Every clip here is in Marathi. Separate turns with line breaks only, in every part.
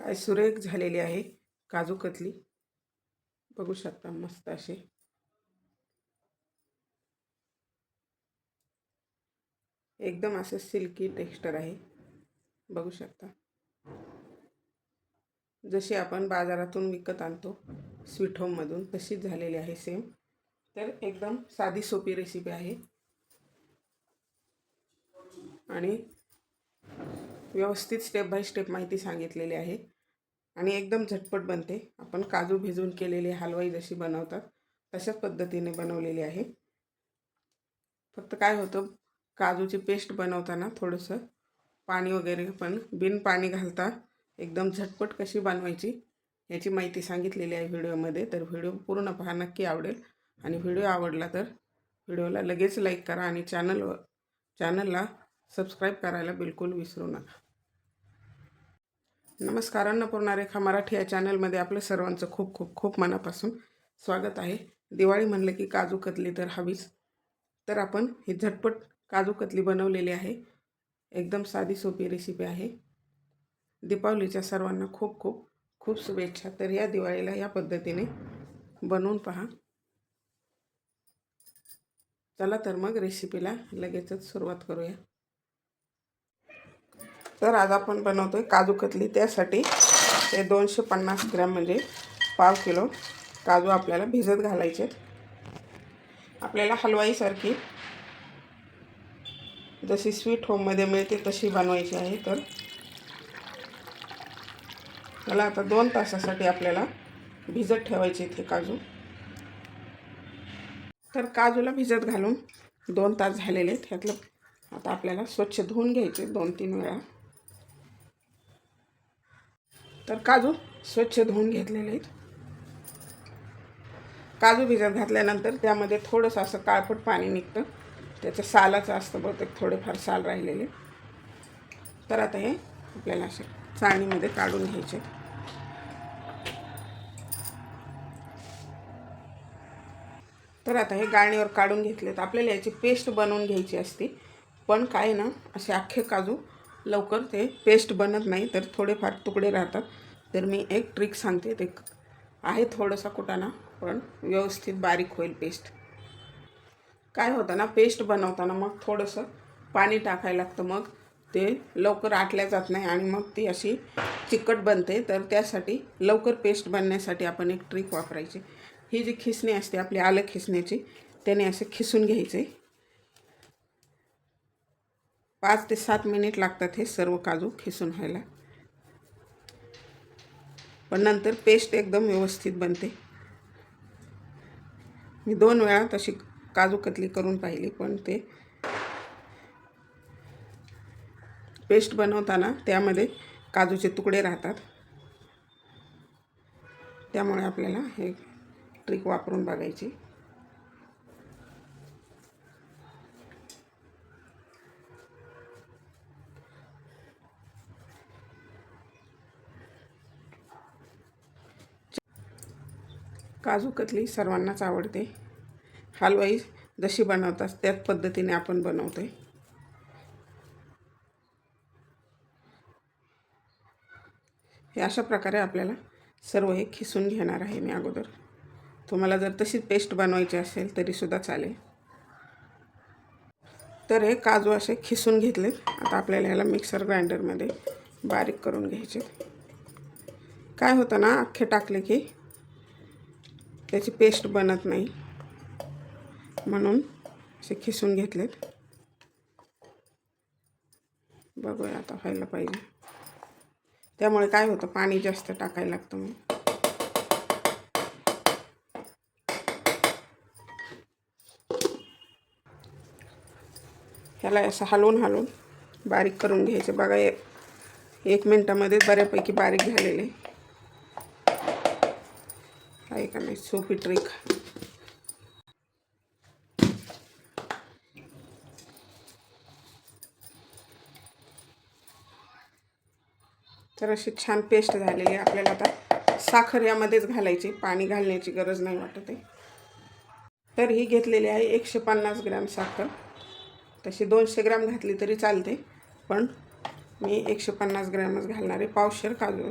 काय सुरेख झालेली आहे काजू कतली. बघू शकता मस्त असे. एकदम असं सिल्की टेक्स्चर आहे. बघू शकता. जशी आपण बाजारातून विकत आणतो स्वीट होममधून तशीच झालेली आहे सेम तर एकदम साधी सोपी रेसिपी आहे. आणि व्यवस्थित स्टेप बाय स्टेप माहिती सांगितलेली आहे. आणि एकदम झटपट बनते. आपण काजू भिजवून केलेली हलवाई जशी बनवतात तशाच पद्धतीने बनवलेली आहे. फक्त काय होतं काजूची पेस्ट बनवताना थोडंसं पाणी वगैरे पण बिन पाणी घालता एकदम झटपट कशी बनवायची याची माहिती सांगितलेली आहे व्हिडिओमध्ये. तर व्हिडिओ पूर्ण पहा नक्की आवडेल. आणि व्हिडिओ आवडला तर व्हिडिओला लगेच लाईक करा आणि चॅनल चॅनलला सबस्क्राईब करायला बिलकुल विसरू नका. नमस्कार अन्नपूर्णा रेखा मराठी या चॅनलमध्ये आपलं सर्वांचं खूप खूप खूप मनापासून स्वागत आहे. दिवाळी म्हणलं की काजू कतली तर हवीच. तर आपण ही झटपट काजू कतली बनवलेली आहे. एकदम साधी सोपी रेसिपी आहे. दीपावलीच्या सर्वांना खूप खूप खूप शुभेच्छा. तर या दिवाळीला या पद्धतीने बनवून पहा. चला तर मग रेसिपीला लगेचच सुरुवात करूया. तर आज आपण बनवतो आहे काजू कतली. त्यासाठी ते दोनशे पन्नास ग्रॅम म्हणजे पाव किलो काजू आपल्याला भिजत घालायचे आपल्याला हलवाईसारखी जशी स्वीट होममध्ये मिळते तशी बनवायची आहे. तर त्याला आता दोन तासासाठी आपल्याला भिजत ठेवायचे इथे काजू. तर काजूला भिजत घालून दोन तास झालेले आहेत. ह्यातलं आता आपल्याला स्वच्छ धुवून घ्यायचे दोन तीन वेळा. तर काजू स्वच्छ धुवून घेतलेले आहेत. काजू भिजत घातल्यानंतर त्यामध्ये थोडंसं असं काळपट पाणी निघतं. त्याचं सालाचं असतं बहुतेक थोडेफार साल राहिलेले. तर आता हे आपल्याला असे चाळणीमध्ये काढून घ्यायचे तर आता हे गाळणीवर काढून घेतलेत. आपल्याला याची पेस्ट बनवून घ्यायची असते. पण काय ना असे अख्खे काजू लवकर ते पेस्ट बनत नाही तर थोडेफार तुकडे राहतात. तर मी एक ट्रिक सांगते ते आहे थोडंसा कुटाणा पण व्यवस्थित बारीक होईल पेस्ट काय होतं ना पेस्ट बनवताना मग थोडंसं पाणी टाकायला लागतं मग ते लवकर आटल्या जात नाही आणि मग ती अशी चिकट बनते. तर त्यासाठी लवकर पेस्ट बनण्यासाठी आपण एक ट्रिक वापरायची. ही जी खिसणी असते आपली आलं खिसण्याची त्याने असे खिसून घ्यायचे. पाच ते सात मिनिट लागतात हे सर्व काजू खिसून व्हायला. पण नंतर पेस्ट एकदम व्यवस्थित बनते. मी दोन वेळा तशी काजू कतली करून पाहिली पण ते पेस्ट बनवताना त्यामध्ये काजूचे तुकडे राहतात. त्यामुळे आपल्याला हे ट्रिक वापरून बघायची. काजू कतली सर्वांनाच आवडते. हलवाई जशी बनवतात त्याच पद्धतीने आपण बनवतोय. हे अशा प्रकारे आपल्याला सर्व हे खिसून घेणार आहे मी अगोदर. तुम्हाला जर तशीच पेस्ट बनवायची असेल तरीसुद्धा चालेल. तर हे काजू असे खिसून घेतलेत. आता आपल्याला ह्याला मिक्सर ग्राइंडरमध्ये बारीक करून घ्यायचे. काय होतं ना अख्खे टाकले की त्याची पेस्ट बनत नाही. म्हणून असे खिसून घेतलेत. बघूया आता व्हायला पाहिजे. त्यामुळे काय होतं पाणी जास्त टाकायला लागतं मग ह्याला असं हलवून हलवून बारीक करून घ्यायचं. बघा एक मिनटामध्ये बऱ्यापैकी बारीक झालेले. आहे का नाही सोपी ट्रिक तर अशी छान पेस्ट झालेली आहे आपल्याला आता. साखर यामध्येच घालायची पाणी घालण्याची गरज नाही वाटत आहे. तर ही घेतलेली आहे एकशे पन्नास ग्रॅम साखर. तशी दोनशे ग्रॅम घातली तरी चालते पण मी एकशे पन्नास ग्रॅमच घालणार आहे. पावशेर काजू.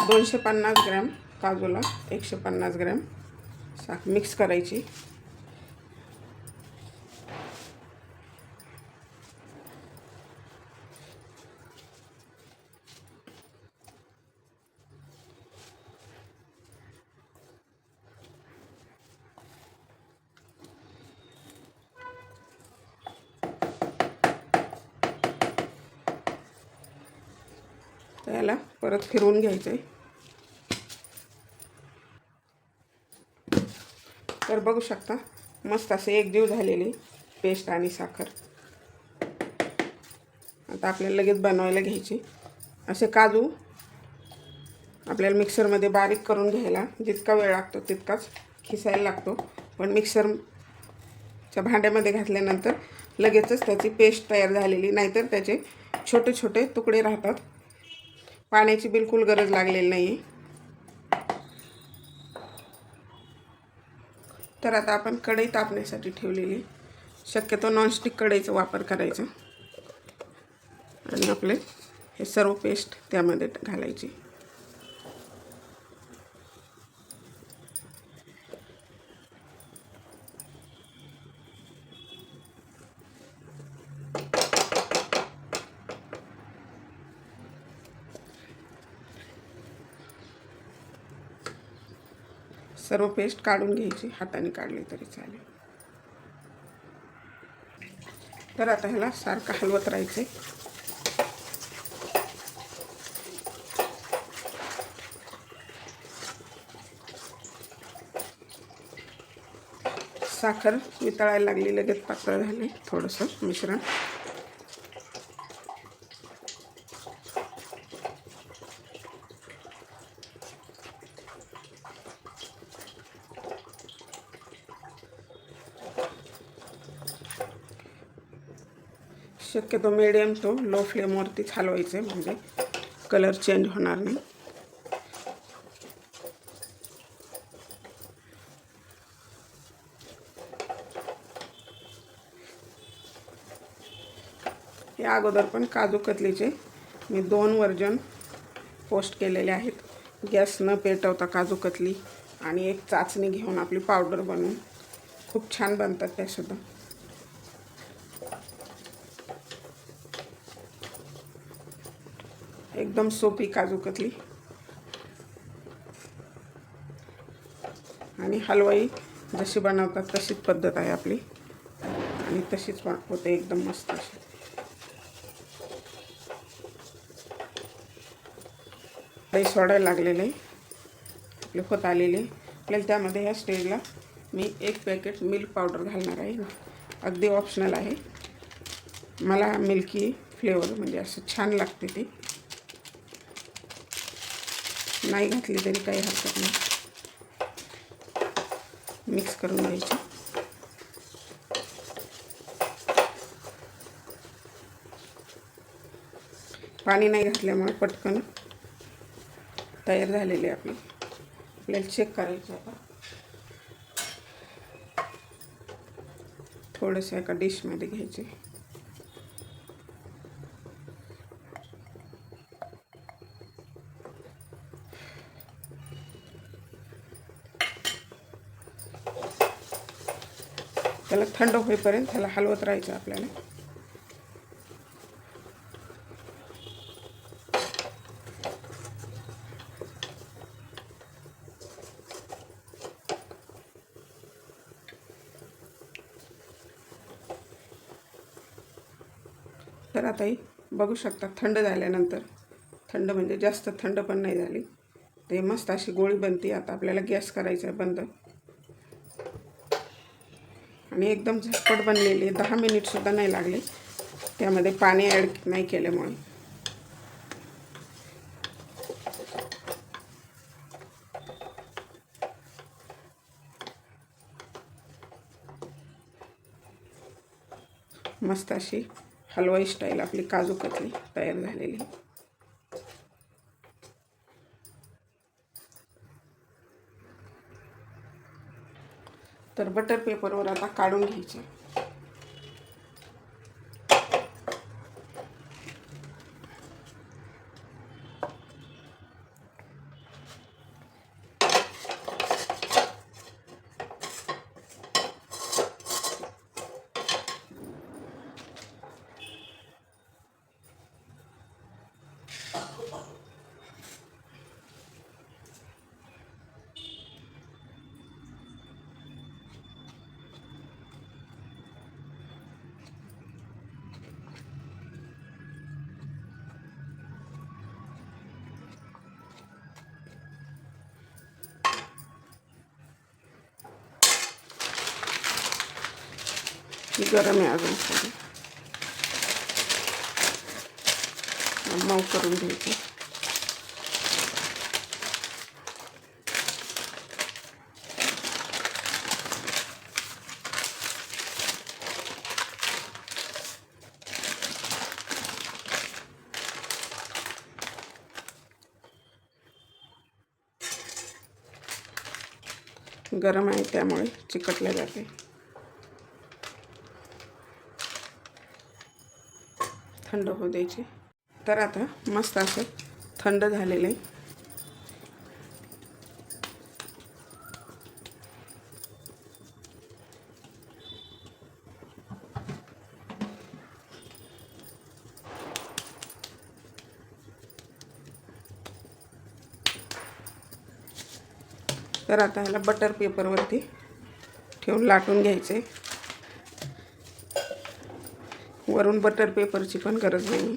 दोनशे पन्नास ग्रॅम. काजूला एकशे पन्नास ग्रॅम साख मिक्स करायची. याला परत फिरवून घ्यायचं आहे तर बघू शकता मस्त असे एकजीव झालेले पेस्ट आणि साखर. आता आपल्याला लगेच बनवायला घ्यायची. असे काजू आपल्याला मिक्सरमध्ये बारीक करून घ्यायला जितका वेळ लागतो तितकाच खिसायला लागतो. पण मिक्सरच्या भांड्यामध्ये घातल्यानंतर लगेचच त्याची पेस्ट तयार झालेली नाहीतर त्याचे छोटे छोटे तुकडे राहतात. पाण्याची बिलकुल गरज लागलेली नाही तर आता आपण कढई तापण्यासाठी ठेवलेली. शक्यतो नॉनस्टिक कढईचा वापर करायचा. आणि आपले हे सर्व पेस्ट त्यामध्ये घालायची. सर्व पेस्ट काढून घ्यायची हाताने काढली तरी चालेल. तर आता ह्याला सारखं हलवत राहायचे साखर वितळायला लागली लगेच पातळ झाले थोडंसं मिश्रण. शक्यतो मिडियम तो लो फ्लेमवरतीच हलवायचे म्हणजे कलर चेंज होणार नाही. या अगोदर पण काजू कतलीचे मी दोन वर्जन पोस्ट केलेले आहेत. गॅस न पेटवता काजू कतली आणि एक चाचणी घेऊन आपली पावडर बनवून. खूप छान बनतात त्यासुद्धा एकदम सोपी काजू कतली. आणि हलवाई जशी बनवतात तशीच पद्धत आहे आपली. आणि तशीच होते एकदम मस्त अशी. काही सोडायला लागलेले. आपले होत आलेले. आपल्याला त्यामध्ये ह्या स्टेजला मी एक पॅकेट मिल्क पावडर घालणार आहे. अगदी ऑप्शनल आहे. मला मिल्की फ्लेवर म्हणजे असं छान लागते ती. नाही घातली तरी काही हरकत नाही. मिक्स करून घ्यायची. पाणी नाही घातल्यामुळे पटकन तयार झालेली आपली. आपल्याला चेक करायचं आता. थोडंसं एका डिशमध्ये घ्यायचे त्याला थंड होईपर्यंत त्याला हलवत राहायचं आपल्याला. तर आताही बघू शकता थंड झाल्यानंतर. थंड म्हणजे जास्त थंड पण नाही झाली. ते मस्त अशी गोळी बनते. आता आपल्याला गॅस करायचा आहे बंद. आणि एकदम झटपट बनलेली दहा मिनिटसुद्धा नाही लागले. त्यामध्ये पाणी ॲड नाही केल्यामुळे मस्त अशी हलवाई स्टाईल आपली काजू कतली तयार झालेली. तर बटर पेपरवर आता काढून घ्यायचे. गरम आहे अजून थोडी. मऊ करून घ्यायची. गरम आहे त्यामुळे चिकटले जाते. थंड होऊ द्यायचे. तर आता मस्त असं थंड झालेलं आहे. तर आता ह्याला बटर पेपरवरती ठेवून लाटून घ्यायचे. वरून बटर पेपरची पण गरज नाही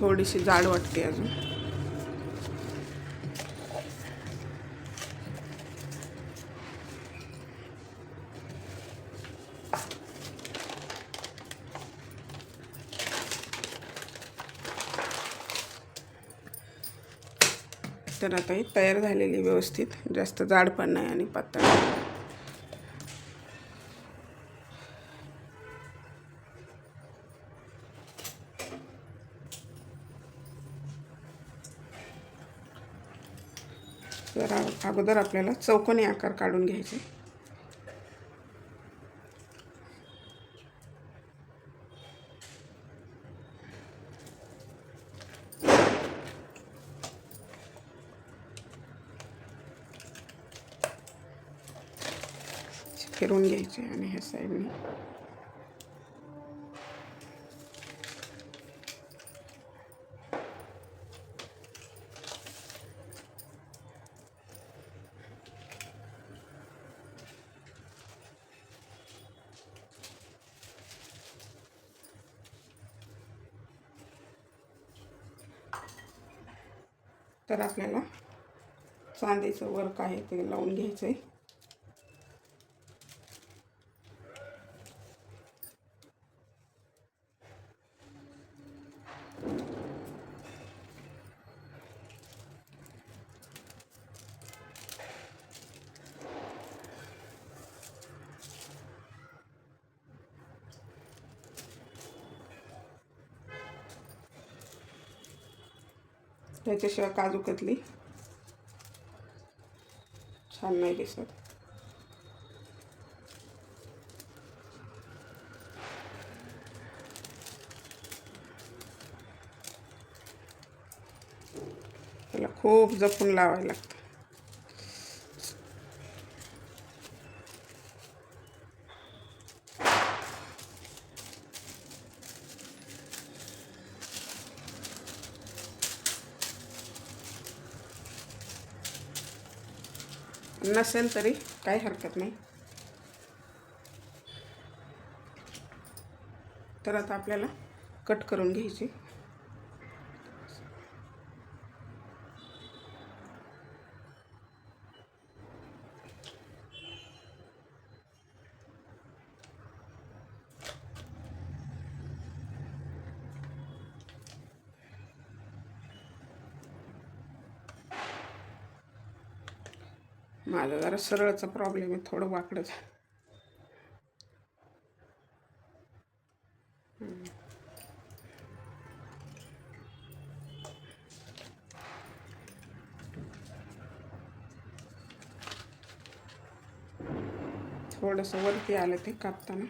थोडीशी जाड वाटते अजून. तर आता ही तयार झालेली व्यवस्थित. जास्त जाड पण नाही आणि पातळ. तर अगोदर आपल्याला चौकोनी आकार काढून घ्यायचे. फिरून घ्यायचे आणि ह्या साईडने. तर आपल्याला चांदीचं वर्क आहे ते लावून घ्यायचं आहे त्याच्याशिवाय काजू कतली छान नाही दिसत. त्याला खूप जपून लावायला लागतं. नसेल तरी काही हरकत नाही. तर आता आपल्याला कट करून घ्यायची. माझा जरा सरळचा प्रॉब्लेम आहे थोडं वाकडंच थोडंसं वरती आलं ते कापताना.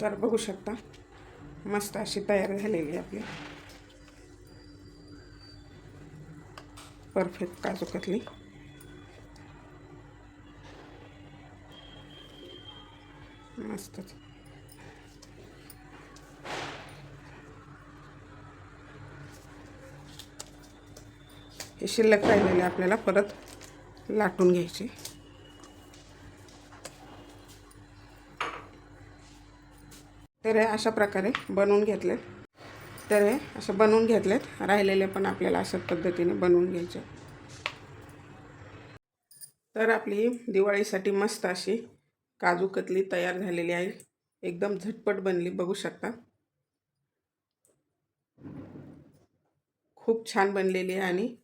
तर बघू शकता. मस्त अशी तयार झालेली आहे आपली. परफेक्ट काजू कतली. मस्तच. हे शिल्लक राहिलेले आपल्याला परत लाटून घ्यायचे. तर हे अशा प्रकारे बनवून घेतले. तर हे असं बनवून घेतलेत. राहिलेले पण आपल्याला अशा पद्धतीने बनवून घ्यायचे. तर आपली दिवाळीसाठी मस्त अशी काजू कतली तयार झालेली आहे. एकदम झटपट बनली बघू शकता. खूप छान बनलेली आहे आणि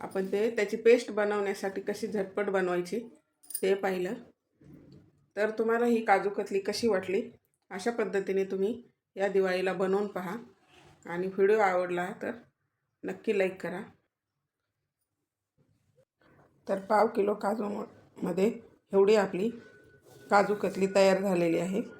आपण ते त्याची पेस्ट बनवण्यासाठी कशी झटपट बनवायची ते पाहिलं. तर तुम्हाला ही काजू कतली कशी वाटली? अशा पद्धतीने तुम्ही या दिवाळीला बनवून पहा. आणि व्हिडिओ आवडला तर नक्की लाईक करा. तर पाव किलो काजू मध्ये एवढी आपली काजू कतली तयार झालेली आहे.